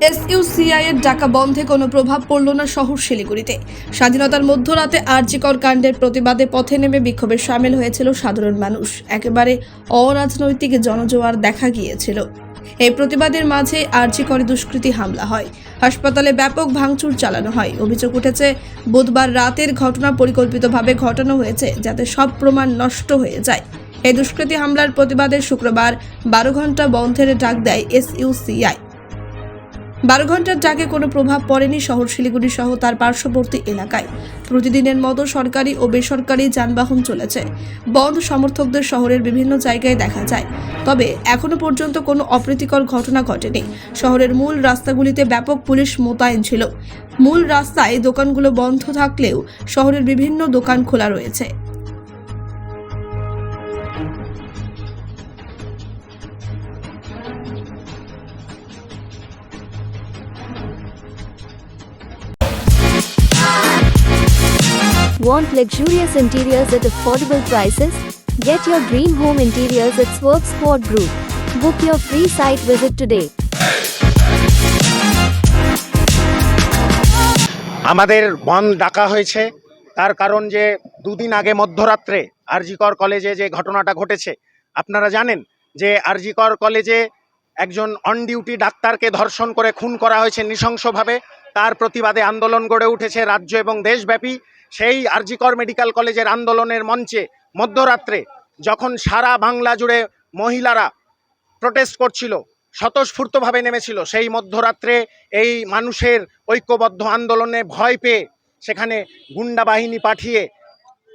এসইউসিআই এর ডাকা বন্ধে কোনো প্রভাব পড়ল না শহর শিলিগুড়িতে। স্বাধীনতার মধ্যরাতে আরজিকর কাণ্ডের প্রতিবাদে পথে নেমে বিক্ষোভে সামিল হয়েছিল সাধারণ মানুষ। একেবারে অরাজনৈতিক জনজোয়ার দেখা গিয়েছিল। এই প্রতিবাদের মাঝে আরজিকরে দুষ্কৃতী হামলা হয়। হাসপাতালে ব্যাপক ভাঙচুর চালানো হয়। অভিযোগ উঠেছে, বুধবার রাতের ঘটনা পরিকল্পিতভাবে ঘটানো হয়েছে যাতে সব প্রমাণ নষ্ট হয়ে যায়। এই দুষ্কৃতী হামলার প্রতিবাদে শুক্রবার বারো ঘণ্টা বন্ধের ডাক দেয় এসইউসিআই। বারো ঘণ্টার ডাকে কোনো প্রভাব পড়েনি শহর শিলিগুড়ি সহ তার পার্শ্ববর্তী এলাকায়। প্রতিদিনের মতো সরকারি ও বেসরকারি যানবাহন চলেছে। বন্ধ সমর্থকদের শহরের বিভিন্ন জায়গায় দেখা যায়। তবে এখনও পর্যন্ত কোনো অপ্রীতিকর ঘটনা ঘটেনি। শহরের মূল রাস্তাগুলিতে ব্যাপক পুলিশ মোতায়েন ছিল। মূল রাস্তায় দোকানগুলো বন্ধ থাকলেও শহরের বিভিন্ন দোকান খোলা রয়েছে। Want luxurious interiors at affordable prices? Get your dream home interiors at Swerve Sport Group. Book your free site visit today. আমাদের বন্ধ ডাকা হয়েছে তার কারণ যে দুদিন আগে মধ্যরাত্রে আরজিকর কলেজে যে ঘটনাটা ঘটেছে আপনারা জানেন যে আরজিকর কলেজে একজন অন ডিউটি ডাক্তারকে ধর্ষণ করে খুন করা হয়েছে নৃশংসভাবে তার প্রতিবাদে আন্দোলন গড়ে উঠেছে রাজ্য এবং দেশব্যাপী। সেই আরজিকর মেডিকেল কলেজের আন্দোলনের মঞ্চে মধ্যরাত্রে যখন সারা বাংলা জুড়ে মহিলারা প্রোটেস্ট করছিল, স্বতঃস্ফূর্তভাবে নেমেছিল, সেই মধ্যরাত্রে এই মানুষের ঐক্যবদ্ধ আন্দোলনে ভয় পেয়ে সেখানে গুন্ডা বাহিনী পাঠিয়ে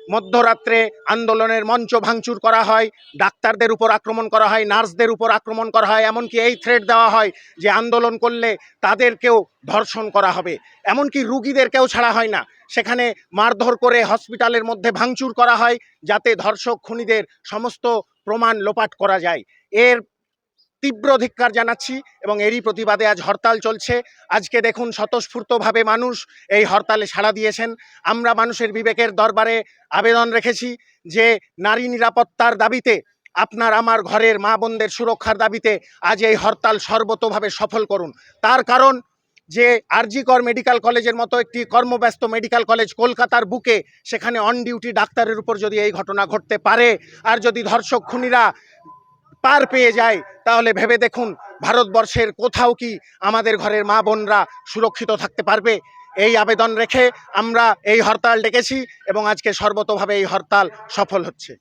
মধ্যরাত্রে আন্দোলনের মঞ্চ ভাঙচুর করা হয়, ডাক্তারদের উপর আক্রমণ করা হয়, নার্সদের উপর আক্রমণ করা হয়, এমনকি এই থ্রেট দেওয়া হয় যে আন্দোলন করলে তাদেরকেও ধর্ষণ করা হবে। এমনকি রুগীদেরকেও ছাড়া হয় না। সেখানে মারধর করে হসপিটালের মধ্যে ভাঙচুর করা হয় যাতে ধর্ষক, খুনিদের সমস্ত প্রমাণ লোপাট করা যায়। এর তীব্র ধিক্কার জানাচ্ছি এবং এরই প্রতিবাদে আজ হরতাল চলছে। আজকে দেখুন স্বতঃস্ফূর্তভাবে মানুষ এই হরতালে সাড়া দিয়েছেন। আমরা মানুষের বিবেকের দরবারে আবেদন রেখেছি যে নারী নিরাপত্তার দাবিতে, আপনার আমার ঘরের মা বোনদের সুরক্ষার দাবিতে আজ এই হরতাল সর্বতোভাবে সফল করুন। তার কারণ যে আরজিকর মেডিকেল কলেজের মতো একটি কর্মব্যস্ত মেডিকেল কলেজ কলকাতার বুকে সেখানে অন ডিউটি ডাক্তারের উপর যদি এই ঘটনা ঘটতে পারে, আর যদি ধর্ষক খুনিরা পার পেয়ে যায়, তাহলে ভেবে দেখুন ভারতবর্ষের কোথাও কি আমাদের ঘরের মা বোনরা সুরক্ষিত থাকতে পারবে? এই আবেদন রেখে আমরা এই হরতাল ডেকেছি এবং আজকে সর্বতোভাবে এই হরতাল সফল হচ্ছে।